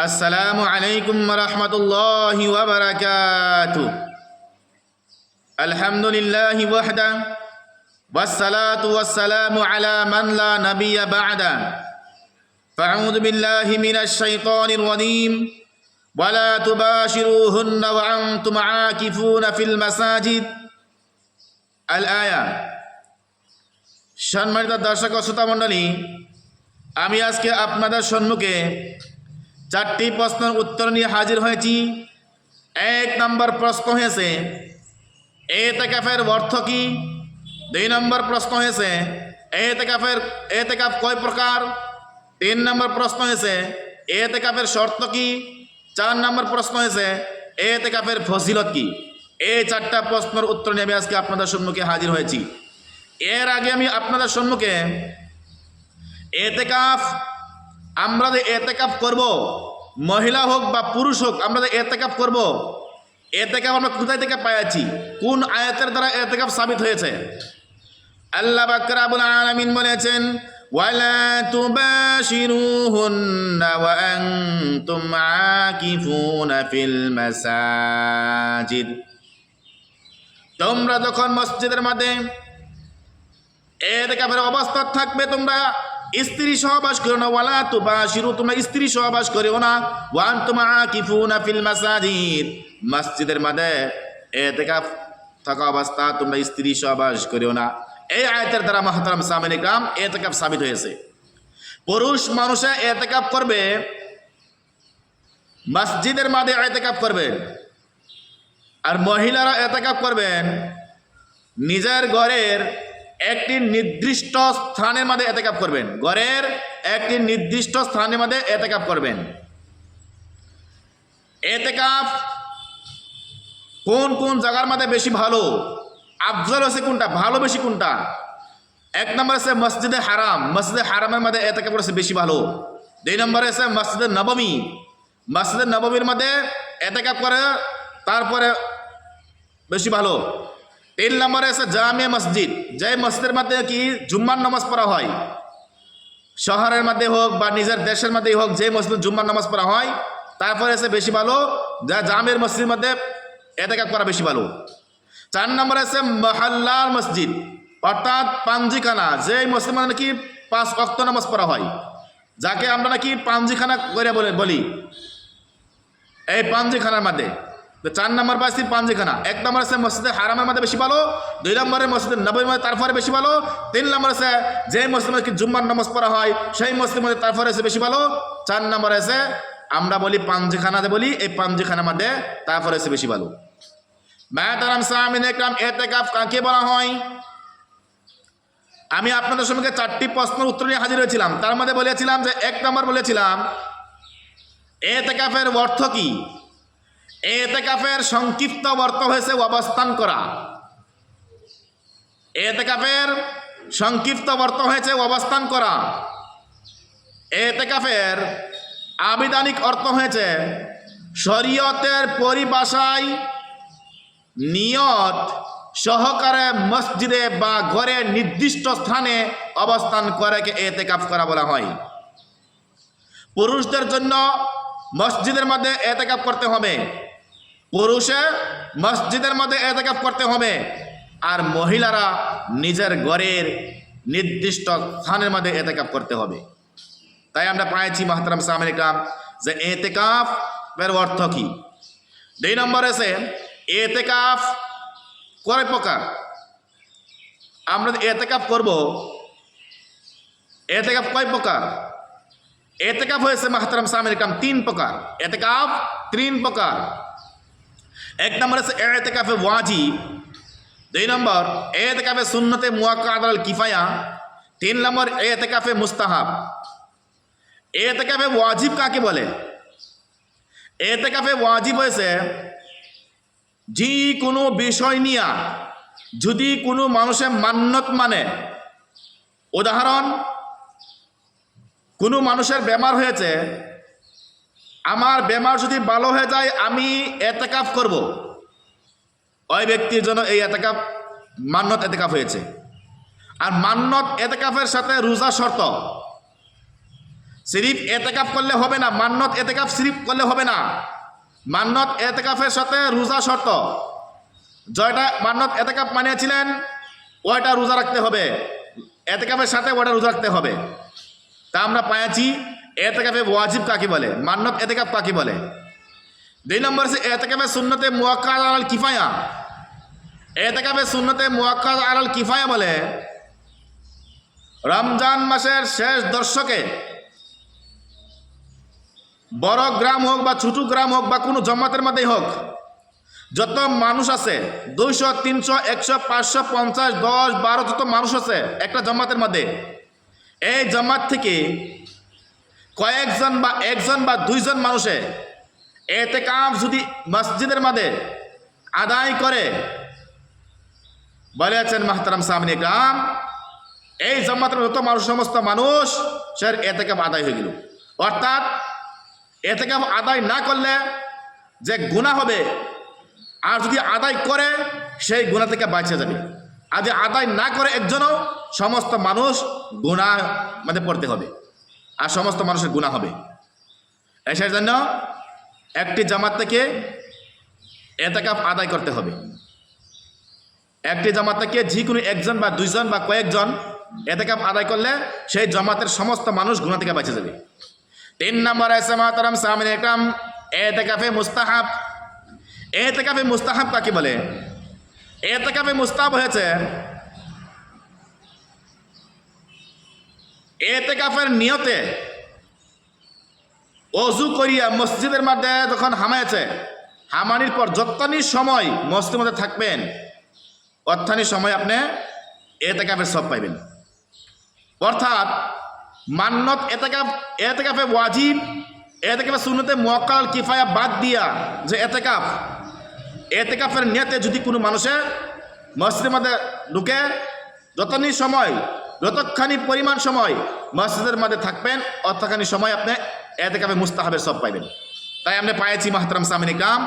السلام عليكم ورحمة الله وبركاته الحمد لله وحده والصلاة والسلام على من لا نبي بعده فأعوذ بالله من الشيطان الرجيم ولا تباشروهن وأنتم عاكفون في المساجد الآية সম্মানিত দর্শক ও শ্রোতা মণ্ডলী আমি আজকে আপনাদের সম্মুখে চারটি প্রশ্নের উত্তর নিয়ে হাজির হয়েছি। এক নম্বর প্রশ্ন হয়েছে এতেকাফের অর্থ কি? দুই নম্বর প্রশ্ন হয়েছে এতেকাফের এতেকাফ কয় প্রকার? তিন নম্বর প্রশ্ন হয়েছে এতেকাফের শর্ত কি? চার নম্বর প্রশ্ন হয়েছে এতেকাফের ফজিলত কি? এই চারটা প্রশ্নের উত্তর নিয়ে আমি আজকে আপনাদের সম্মুখে হাজির হয়েছি। এর আগে আমি আপনাদের সম্মুখে এতেকাফ আমরা যে এতেকাফ করব, মহিলা হোক বা পুরুষ হোক, আমরা যে এতেকাফ করব, এতেকাফ আমরা কোথায় থেকে পাইয়াছি কোন আয়াতের দ্বারা এতেকাফ সাবিত হয়েছে? আল্লাহ বাকরাবুল আলামিন বলেছেন তোমরা যখন মসজিদের মধ্যে এতেকাফের অবস্থা থাকবে তোমরা স্ত্রী সহবাস করো না, ওয়ালা তো বা শিরু তোমরা স্ত্রী সহবাস করিও না। ওয়ান তোমা কিফুনা ফিল মাসাজিদ। মসজিদের মধ্যে এতেকাফ থাকা অবস্থা তোমরা স্ত্রী সহবাস করিও না। এই আয়তের দ্বারা মহাতারাম সামিন ইকরাম এতেকাফ সাবিত হয়েছে। পুরুষ মানুষে এতেকাফ করবে, মসজিদের মাঝে এতেকাফ করবেন আর মহিলারা এতেকাফ করবেন, নিজের ঘরের একটি নির্দিষ্ট স্থানের মধ্যে এতেকাপ করবেন। ঘরের একটি নির্দিষ্ট স্থানের মধ্যে এতেকাপ করবেন। এতেকাপ কোন কোন জায়গার মধ্যে বেশি ভালো? আফজল আছে কোনটা? ভালো বেশি কোনটা? এক নম্বর আছে মসজিদে হারাম। মসজিদে হারামের মধ্যে এতেকাপ করেছে বেশি ভালো। দুই নম্বরে আছে মসজিদে নবমী। মসজিদে নবমীর মধ্যে এতেকাপ করে, তারপরে বেশি ভালো। তিন নম্বরে আছে জামিয়া মসজিদ। যে মসজিদের মধ্যে কি জুম্মার নামাজ পড়া হয়? শহরের মধ্যে হোক বা নিজের দেশের মধ্যেই হোক যে মসজিদ জুম্মার নামাজ পড়া হয়, তারপরে আছে বেশি ভালো, যা জামের মসজিদের মধ্যে এতেকাপ করা বেশি ভালো। চার নম্বরে আছে মহাল্লার মসজিদ। অর্থাৎ পাঞ্জিখানা, যে মসজিদ মানে নাকি পাঁচ অক্ত নামাজ পড়া হয়। যাকে আমরা নাকি পাঞ্জিখানা করে বলি। এই পাঞ্জিখানার মধ্যে। তো চার নম্বর পাইছি পাঞ্জিখানা, এক নম্বর আছে মসজিদে হারামের মধ্যে বেশি ভালো, দুই নম্বরে মসজিদের নবীর মধ্যে তারপরে বেশি ভালো, তিন নম্বর আছে যে মসজিদ মধ্যে জুম্মার নামাজ পড়া হয়, সেই মসজিদের মধ্যে তারপরে আছে বেশি ভালো, চার নম্বর আছে আমরা বলি পাঞ্জিখানাতে বলি, এই পাঞ্জিখানার মধ্যে তারপরে আছে বেশি ভালো। ম্যাতারাম সামিন একরাম, এতেকাফ কাকে বলা হয়? আমি আপনাদের সঙ্গে চারটি প্রশ্নের উত্তর নিয়ে হাজির হয়েছিলাম, তার মধ্যে বলেছিলাম যে এক নম্বর বলেছিলাম, এতেকাফের অর্থ কি? এতেকাফের সংক্ষিপ্ত অর্থ হয়েছে অবস্থান করা। এতেকাফের সংক্ষিপ্ত অর্থ হয়েছে অবস্থান করা। এতেকাফের আবিধানিক অর্থ হয়েছে শরীয়তের পরিভাষায় নিয়ত সহকারে মসজিদে বা ঘরে নির্দিষ্ট স্থানে অবস্থান করেকে এতেকাফ করা বলা হয়। পুরুষদের জন্য মসজিদের মধ্যে এতেকাপ করতে হবে। পুরুষে মসজিদের মধ্যে এতেকাপ করতে হবে। আর মহিলারা নিজের ঘরের নির্দিষ্ট স্থানের মধ্যে এতেকাপ করতে হবে। তাই আমরা পাইছি মাহতারাম সামিন ইকরাম যে এতেকাফ এর অর্থ কি? দুই নম্বর আছে, এতেকাফ কয় প্রকার। আমরা এতেকাপ করব, এতেকাফ কয় প্রকার? এতেকাফ হয়েছে মাহতারাম সামিন ইকরাম তিন প্রকার। এতেকাফ তিন প্রকার। এক নম্বর আছে এতেকাফে ওয়াজিব দুই নম্বর, এতেকাফে সুন্নতে মুয়াক্কাদাল কিফায়া। তিন নম্বর এতে কাফে মুস্তাহাব। এতেকাফে ওয়াজিব কাকে বলে? এতেকাফে ওয়াজিব হয়েছে যে কোনো বিষয় নিয়া, যদি কোনো মানুষের মান্যত মানে উদাহরণ, কোনো মানুষের বেমার হয়েছে আমার বেমার যদি ভালো হয়ে যায়, আমি এতেকাফ করব। ওই ব্যক্তির জন্য এই এতেকাফ মান্যত এতেকাফ হয়েছে। আর মান্যত এতেকাফের সাথে রোজা শর্ত। সিরিফ এতেকাফ করলে হবে না, মান্নত এতেকাফ সিরিফ করলে হবে না। মান্নত এতেকাফের সাথে রোজা শর্ত। জয়টা মান্নত এতেকাফ মানিয়েছিলেন, ওইটা রোজা রাখতে হবে। এতেকাফের সাথে ওটা রোজা রাখতে হবে। তা আমরা পাইছি এতেকাফে ওয়াজিব কাকে বলে? মান্নত এতেকাফ কাকে বলে? দুই নম্বর সে এতেকাফে সুন্নতে মুয়াক্কাদ আলাল কিফায়া। এতেকাফে সুন্নতে মুয়াক্কাদ আলাল কিফায়া বলে, রমজান মাসের শেষ দর্শকে বড় গ্রাম হোক বা ছোট গ্রাম হোক বা কোনো জমাতের মধ্যেই হোক, যত মানুষ আছে, দুইশো, তিনশো, একশো, পাঁচশো, পঞ্চাশ, দশ, বারো, যত মানুষ আছে একটা জমাতের মধ্যে, এই জমাত থেকে কয়েকজন বা একজন বা দুইজন মানুষে এতে কাম যদি মসজিদের মধ্যে আদায় করে, বলে আছেন মাহতারাম সামনে কাম এই জমাতের যত মানুষ সমস্ত মানুষ সে এতে কাপ আদায় হয়ে গেল। অর্থাৎ এতে কাপ আদায় না করলে যে গুণা হবে, আর যদি আদায় করে, সেই গুণা থেকে বাঁচে যাবে। আর যদি আদায় না করে একজনও, সমস্ত মানুষ গুণা মানে পড়তে হবে। আর সমস্ত মানুষের গুণা হবে। এসের জন্য একটি জামাত থেকে এতেকাফ আদায় করতে হবে। একটি জামাত থেকে যে কোনো একজন বা দুইজন বা কয়েকজন এতেকাফ আদায় করলে সেই জামাতের সমস্ত মানুষ গুণা থেকে বাঁচে যাবে। তিন নম্বর আছে মাতারাম সামিন একরাম, এতেকাফে মুস্তাহাব। এতেকাফে মুস্তাহাব কাকে বলে? এতেকাফে মুস্তাহাব হয়েছে এতেকাফের নিয়তে অজু করিয়া মসজিদের মধ্যে যখন হামাইছে হামানির পর যত্তানি সময় মসজিদের মধ্যে থাকবেন অর্থানি সময় আপনি এতেকাফের সব পাইবেন। অর্থাৎ মান্নত এতেকাফ, এতেকাফে ওয়াজিব, এতেকাফে শুনতে মোয়াক্কাল কিফায়া বাদ দিয়া যে এতেকাফ, এতেকাফের নিয়তে যদি কোনো মানুষে মসজিদের মধ্যে ঢুকে যতনি সময় যতখানি পরিমাণ সময় মসজিদের মধ্যে থাকবেন, অতখানি সময় আপনি এতে এতেকাফে মুস্তাহাবের সব পাইবেন। তাই আমরা পাইছি মাহতারাম সামিন ইকরাম,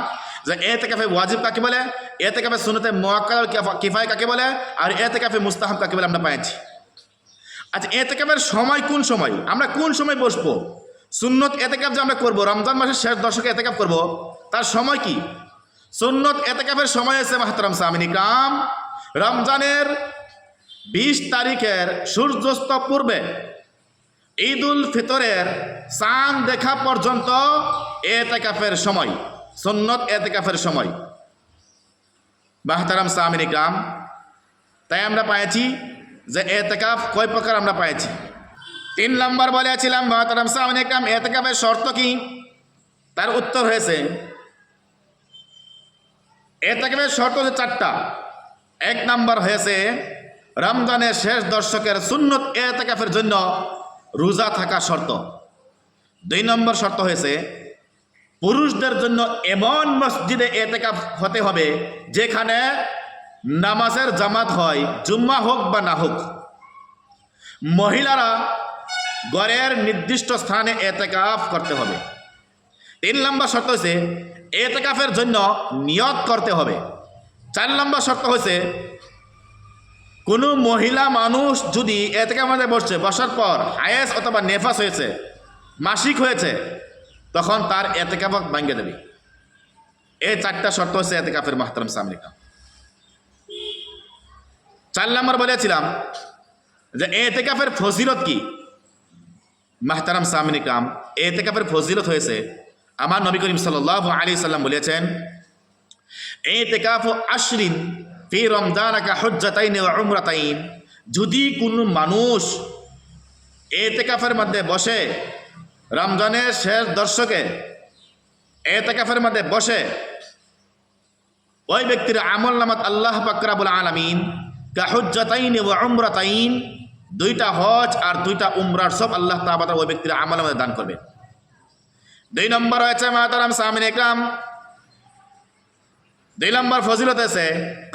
যে এতেকাফে ওয়াজিব কাকে বলে, এতেকাফে শুনতে মোয়াক্কাল কিফায় কাকে বলে, আর এতেকাফে মুস্তাহাব কাকে বলে আমরা পাইছি আচ্ছা এতেকাফের সময় কোন সময়? আমরা কোন সময় বসবো? সুন্নত এতেকাফ যে আমরা করব, রমজান মাসের শেষ দশকে এতেকাফ করব, তার সময় কি? সুন্নত এতে কাপের সময় আছে মাহতারাম সামিন ইকরাম। রমজানের বিশ তারিখের সূর্যাস্ত পূর্বে ঈদ উল ফিতরের চাঁদ দেখা পর্যন্ত এতেকাফের সময়, সুন্নত এতেকাফের সময়। বাহতারাম সামিন ইকরাম তাই আমরা পাইছি যে এতেকাফ কয় প্রকার আমরা পাইছি। তিন নম্বর বলেছিলাম মহাতারাম সামিন ইকরাম এতেকাফের শর্ত কি? তার উত্তর হয়েছে, এতেকাফের শর্ত হচ্ছে চারটা। এক নম্বর হয়েছে রমজানের শেষ দর্শকের সুন্নত এতেকাফের জন্য রোজা থাকা শর্ত। দুই নম্বর শর্ত হয়েছে, পুরুষদের জন্য এমন মসজিদে এতেকাফ হতে হবে যেখানে নামাজের জামাত হয়, জুম্মা হোক বা না হোক। মহিলারা গড়ের নির্দিষ্ট স্থানে এতেকাফ করতে হবে। তিন নম্বর শর্ত হয়েছে, এতেকাফের জন্য নিয়ত করতে হবে। চার নম্বর শর্ত হয়েছে কোনো মহিলা মানুষ যদি এতেকার মধ্যে বসছে, বসার পর হায়েস অথবা নেফাস হয়েছে, মাসিক হয়েছে, তখন তার এতেকাফ ভাঙ্গে দেবে। এই চারটা শর্ত হচ্ছে এতেকাফের মাহতারাম সামরিকা চার নম্বর বলেছিলাম যে এতেকাফের ফজিলত কি? মাহতারাম সামিনিকাম এতেকাফের ফজিলত হয়েছে, আমার নবী করিম সাল্লাহ আলী সাল্লাম বলেছেন এতেকাফ আশরিন ফি রমজান আকা হজ্জাতাইন উমরাতাইন। যদি কোনো মানুষ এতেকাফের মধ্যে বসে রমজানের শেষ দর্শকে এতেকাফের মধ্যে বসে ওই ব্যক্তির আমল নামাত আল্লাহ পাকরাবুল আলমিন কাহজ্জাতাইন ও উমরাতাইন, দুইটা হজ আর দুইটা উমরার সব আল্লাহ তাবাদ ওই ব্যক্তির আমল আমাদের দান করবে দুই নম্বর হয়েছে মাতারাম সামিন একরাম দুই নম্বর ফজিলত আছে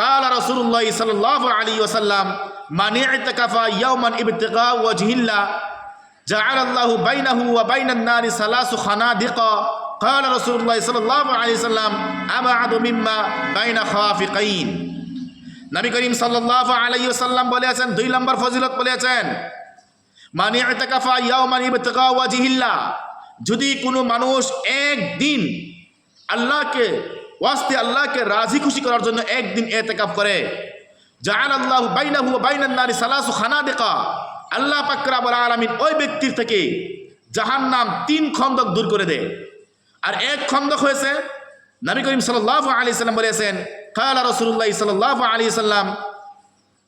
কাল রসুল্লাহ সাল্লাহ আলী ওসাল্লাম মানি ইতকাফা ইয়াউমান ইবতিকা ওয়াজহিল্লা جعل الله بينه وبين النار ثلاث خنادق قال رسول الله صلى الله عليه وسلم أبعد مما بين خافقين নবী করিম সাল্লাহ আলাইসাল্লাম বলেছেন দুই নম্বর ফজিলত বলেছেন মানে এতেকাফা ইয়াওমান ইবতিগা ওয়াজিহিল্লাহ যদি কোনো মানুষ একদিন আল্লাহকে ওয়াস্তে আল্লাহকে রাজি খুশি করার জন্য একদিন এতেকাপ করে। জাহান আল্লাহ বাইনাহু বাইনান্নারি সালাসু খানা দেখা আল্লাহ পাকরা বলা আলামিন ওই ব্যক্তির থেকে জাহান নাম তিন খন্দক দূর করে দেয়। আর এক খন্দক হয়েছে, নবী করিম সাল্লাহ আলি সাল্লাম বলেছেন, কালা রসুল্লাহ সাল্লাহ আলি সাল্লাম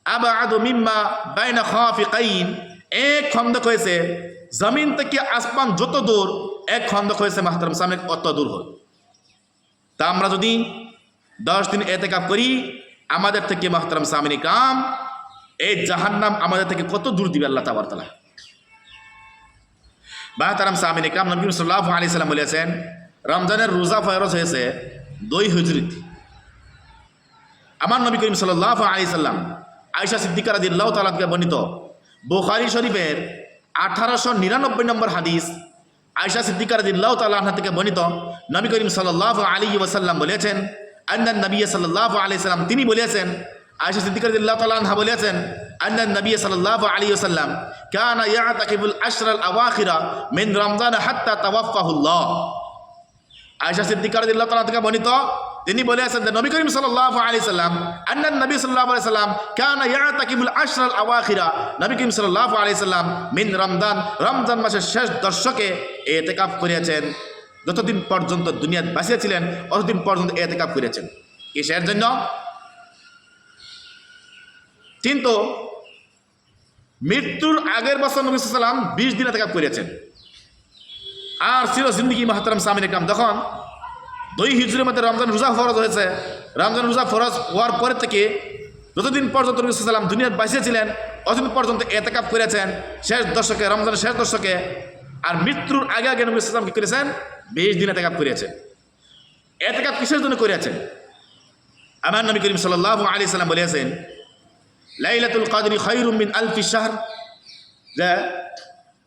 আবা আদু মিম্মা বাইনা খাফি কাইন এক খন্দক হয়েছে, জমিন থেকে আসমান যত দূর, এক খন্দক হয়েছে মাহতারাম সামনে অত দূর হয় তা আমরা যদি দশ দিন এতেকাপ করি, আমাদের থেকে মাহতারাম সামিনী কাম এই জাহান্নাম আমাদের থেকে কত দূর দিবে আল্লাহ তাবার তালা মাহতারাম সামিনী কাম নবী সাল্লাহ আলি সাল্লাম বলেছেন, রমজানের রোজা ফয়রজ হয়েছে দুই হুজরিত। আমার নবী করিম সাল্লাহ আলি সাল্লাম আয়সা সিদ্দিকার আদিল্লাহ তালাকে বর্ণিত, বোখারি শরীফের আঠারোশো নিরানব্বই নম্বর হাদিস আয়সা সিদ্দিকার দিল্লাহ তাল্লাহ থেকে বর্ণিত নবী করিম সাল্লাহ আলী ওসাল্লাম বলেছেন আন্দান নবী সাল্লাহ আলি সাল্লাম, তিনি বলেছেন আয়সা সিদ্দিকার দিল্লাহ তালাহা বলেছেন আন্দান নবী সাল্লাহ আলী ওসাল্লাম কানা ইয়াতাকিবুল আশরাল আওয়াখিরা মিন রমজান হাত্তা তাওয়াফাহুল্লাহ আয়সা সিদ্দিকার দিল্লাহ তাল্লাহ থেকে বর্ণিত তিনি বলেছেন যে নবী করিম সাল্লাহ আলি সাল্লাম, আন্নান নবী সাল্লাহ আলি সাল্লাম কানা ইয়াতাকিবুল আশরাল আওয়াখিরা। নবী করিম সাল্লাহ আলি সাল্লাম মিন রমজান রমজান মাসের শেষ দর্শকে এতেকাফ করিয়াছেন। যতদিন পর্যন্ত দুনিয়া বাঁচিয়েছিলেন, অতদিন পর্যন্ত এতেকাফ করেছেন কিসের জন্য? কিন্তু মৃত্যুর আগের বছর নবী সাল্লাম বিশ দিন এতেকাফ করেছেন আর ছিল জিন্দিগি মাহাতারাম সামিন ইকরাম তখন দুই হিজুরের মধ্যে রমজান রোজা ফরজ হয়েছে। রমজান রোজা ফরজ হওয়ার পরে থেকে যতদিন পর্যন্ত নবী সাল্লাম দুনিয়ার বাঁচিয়েছিলেন অতদিন পর্যন্ত এতেকাপ করেছেন, শেষ দশকে, রমজানের শেষ দশকে। আর মৃত্যুর আগে আগে নবী সাল্লাম কি করেছেন? বিশ দিন এতেকাপ করেছেন এতেকাপ কিসের জন্য করেছেন আমার নবী করিম সাল্লাহ আলী সাল্লাম বলেছেন লাইলাতুল কাদরি খৈরুম মিন আলফি শাহর। যে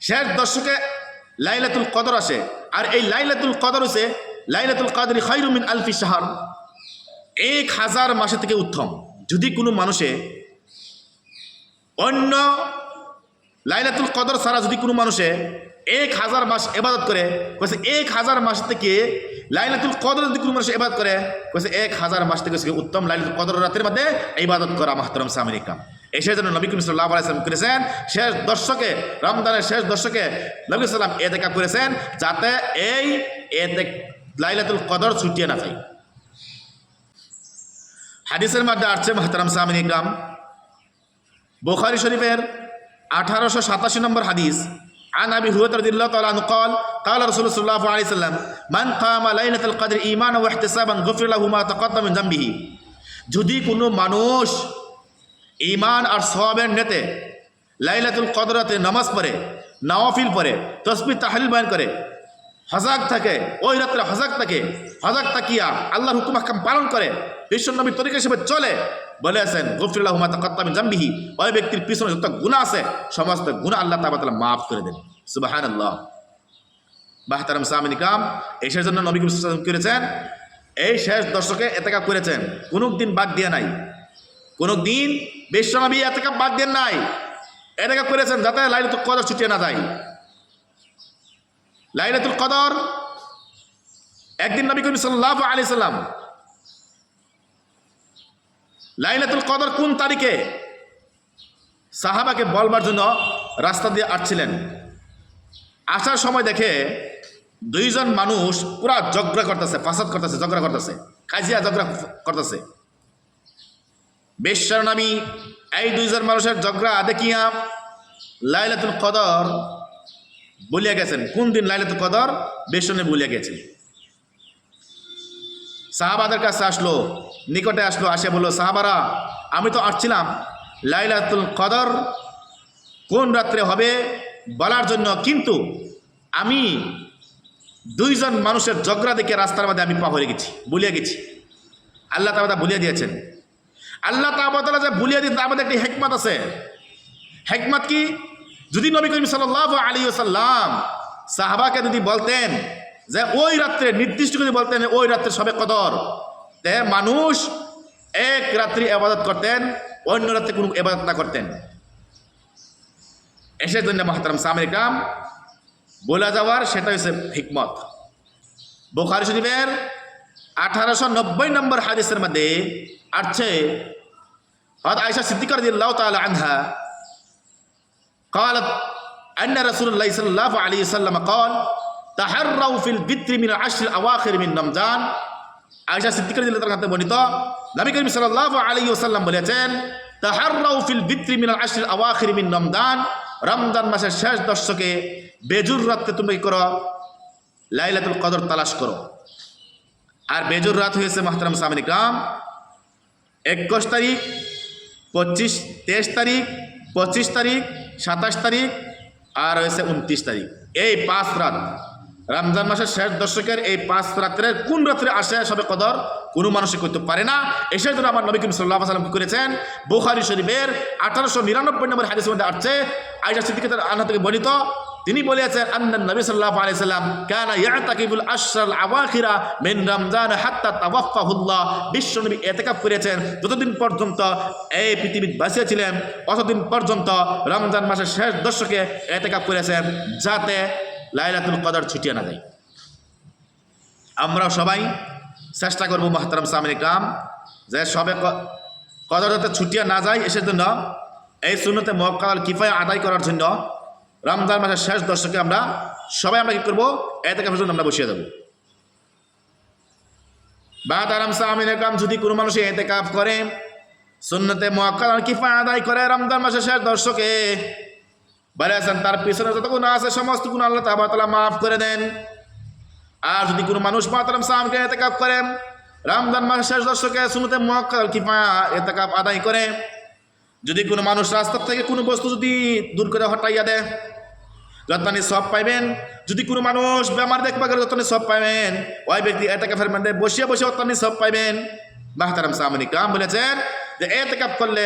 শেষ দশকে লাইলাতুল কদর আসে। আর এই লাইলাতুল কদর হচ্ছে লাইলাতুল কাদরি খৈরুমিন আলফি শাহর। এক হাজার মাসে থেকে উত্তম। যদি কোনো মানুষে অন্য লাইলাতুল কদর ছাড়া যদি কোনো মানুষে এক হাজার মাস এবাদত করে কয়েছে এক হাজার মাস থেকে লাইলাতুল কদর যদি কোনো মানুষ এবাদত করে কয়েছে এক হাজার মাস থেকে উত্তম লাইলাতুল কদর রাতের মধ্যে ইবাদত করা মাহতরম সামিন কাম। এসে জন্য নবী করিম সাল্লাহ আলাইসালাম করেছেন, শেষ দর্শকে, রমজানের শেষ দর্শকে নবী সাল্লাম এ দেখা করেছেন, যাতে এই এতে লাইলাতুল কদর ছুটিয়ে না যায় হাদিসের মধ্যে আসছে মাহতারাম সামিন ইকরাম বুখারি শরীফের আঠারোশো সাতাশি নম্বর হাদিস عن ابي هريره رضي الله تعالى عنه قال قال رسول الله صلى الله عليه وسلم من قام ليله القدر ايمانا واحتسابا غفر له ما تقدم من ذنبه যদি কোনো মানুষ ইমান আর সওয়াবের নেতে লাইলাতুল কদরাতে নামাজ পড়ে নওয়াফিল পড়ে তসবি তাহলিল বয়ান করে হজাক থাকে, ওই রাত্রে হজাক থাকে হজাক তাকিয়া আল্লাহর হুকুম হাকাম পালন করে বিশ্বনবীর তরিকা হিসেবে চলে। বলে আছেন গফিরুল্লাহ হুমা তাকাত্তামিন জাম্বিহি। ওই ব্যক্তির পিছনে যত গুণা আছে, সমস্ত গুণা আল্লাহ তাআলা মাফ করে দেন। সুবহানাল্লাহ। বাহতারাম সামিন কাম এসের জন্য নবী করেছেন, এই শেষ দশকে এতেকা করেছেন কোনো দিন বাদ দিয়ে নাই। কোনো দিন বিশ্বনবী এতেকা বাদ দেন নাই। এতেকা করেছেন যাতে লাইলাতুল কদর ছুটিয়ে না যায়। লাইলাতুল কদর। একদিন নবী করিম সাল্লাল্লাহু আলাইহি সাল্লাম লাইলাতুল কদর কোন তারিখে সাহাবাকে বলবার জন্য রাস্তা দিয়ে আসছিলেন? আসার সময় দেখে দুইজন মানুষ পুরা ঝগড়া করতেছে, ফাসাদ করতেছে, ঝগড়া করতেছে কাজিয়া ঝগড়া করতেছে। বেশ্যার নামি এই দুইজন মানুষের ঝগড়া দেখিয়া লাইলাতুল কদর বলিয়া গেছেন। কোন দিন লাইলাতুল কদর? বেশনে বলিয়া গেছেন। সাহাবাদের কাছে আসলো, নিকটে আসলো আসে বলল, সাহাবারা, আমি তো আসছিলাম। লাইলাতুল কদর কোন রাত্রে হবে বলার জন্য? কিন্তু আমি দুইজন মানুষের ঝগড়া দেখে রাস্তার মধ্যে আমি পা হয়ে গেছি বলিয়া গেছি। আল্লাহ তাবাদা বলিয়া দিয়েছেন। আল্লাহ তাবাদা যে বলিয়া তার মধ্যে একটি হেকমত আছে। হেকমত কি? যদি নবী করিম সাল্লাহ আলী সাল্লাম সাহাবাকে যদি বলতেন যে ওই রাত্রে নির্দিষ্ট করে বলতেন ওই রাত্রে সবে কদর, তে মানুষ এক রাত্রি আবাদত করতেন, অন্য রাত্রে কোনো এবাদত না করতেন। এসে জন্য মহাতারাম সামির কাম বলে যাওয়ার সেটা হচ্ছে হিকমত। বোখারি শরীফের আঠারোশো নব্বই নম্বর হাদিসের মধ্যে আসছে হদ আয়সা সিদ্দিকার দিল্লাহ তাআলা আনহা قالت أن رسول الله صلى الله عليه وسلم قال تحروا في البتر من العشر الأواخر من رمضان আয়সা সিদ্দিকার দিল্লাহ তাআলা বর্ণিত নবী করিম সাল্লাল্লাহু আলাইহি ওয়াসাল্লাম বলেছেন তাহাররাউ ফিল বিত্রি মিনাল আশরিল আওয়াখির মিন রমজান রমজান মাসের শেষ দশকে বেজুর রাতে তুমি কি করো লাইলাতুল কদর তালাশ করো আর বেজুর রাত হয়েছে মাহতারাম সামিন ইকরাম একুশ তারিখ পঁচিশ তেইশ তারিখ পঁচিশ তারিখ সাতাশ তারিখ আর হয়েছে উনত্রিশ তারিখ। এই পাঁচ রাত, রমজান মাসের শেষ দর্শকের এই পাঁচ রাত্রের কোন রাত্রে আসে সবে কদর? কোনো মানুষই করতে পারে না। এসে জন্য আমার নবী করিম সাল্লাহ সাল্লাম করেছেন? বুখারি শরীফের আঠারোশো নিরানব্বই নম্বর হাদিস মধ্যে আসছে আইসা সিদ্দিকার আনহা থেকে বর্ণিত তিনি বলেছেন আন্নান নবী সাল্লাল্লাহু আলাইহি সাল্লাম কানা ইয়াতাকিবুল আশরাল আওয়াখিরা মিন রমজান হাত্তা তাওয়াফাহুল্লাহ বিশ্ব নবী ইতিকাফ করেছেন যতদিন পর্যন্ত এই পৃথিবীতে বাঁচিয়ে ছিলেন অতদিন পর্যন্ত রমজান মাসের শেষ দশকে ইতিকাফ করেছেন যাতে লাইলাতুল কদর ছুটিয়ে না যায়। আমরা সবাই চেষ্টা করব, মহতারাম সামিন ইকরাম, যে সবে কদর যাতে ছুটিয়ে না যায়, এসের জন্য এই শূন্যতে মক্কাল কিফায় আদায় করার জন্য রমজান মাসের শেষ দশকে আমরা সবাই আমরা কি করব? এতে জন্য আমরা বসিয়ে দেবো। বাদ আরাম সামিন ইকরাম যদি কোনো মানুষ এতে কাপ করে, সুন্নতে মক্কাল কিফা আদায় করে রমজান মাসের শেষ দর্শকে বলে বলেছেন তার পিছনে যত গুণ আছে, সমস্ত গুণ আল্লাহ তাবা তালা মাফ করে দেন। আর যদি কোনো মানুষ মাতারাম সামকে এতেকাপ করে, রমজান মাসের শেষ দর্শকে শুনতে মক্কাল কিফা এতেকাপ আদায় করে যদি কোনো মানুষ রাস্তার থেকে কোনো বস্তু যদি দূর করে হটাইয়া দেয় যতনি সব পাইবেন। যদি কোনো মানুষ বেমার দেখবা গেলে যতনি সব পাইবেন। ওই ব্যক্তি এতেকাফের মধ্যে বসিয়ে বসে অতনি সব পাইবেন। মাহতারাম সামনি কাম বলেছেন যে, এতেকাপ করলে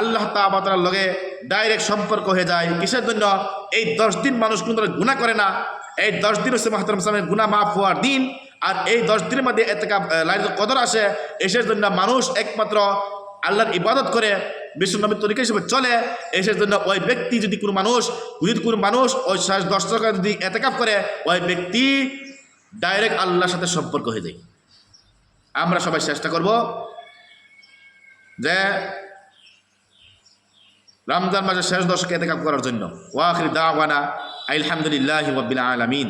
আল্লাহ তাবাতার লগে ডাইরেক্ট সম্পর্ক হয়ে যায়। কিসের জন্য? এই দশ দিন মানুষ কোনো ধরনের গুণা করে না। এই দশ দিন হচ্ছে মাহতারাম সামনের গুণা মাফ হওয়ার দিন। আর এই দশ দিনের মধ্যে এতেকাপ লাইন কদর আসে। এসের জন্য মানুষ একমাত্র আল্লাহর ইবাদত করে বিশ্বনবীর তরিকা হিসেবে চলে এসের জন্য ওই ব্যক্তি যদি কোনো মানুষ, যদি কোনো মানুষ ওই শেষ দশ টাকা যদি এতেকাপ করে, ওই ব্যক্তি ডাইরেক্ট আল্লাহর সাথে সম্পর্ক হয়ে যায়। আমরা সবাই চেষ্টা করব যে রমজান মাসের শেষ দশকে এতেকাপ করার জন্য। ওয়াখির দাওয়ানা আলহামদুলিল্লাহ রবিল আলমিন।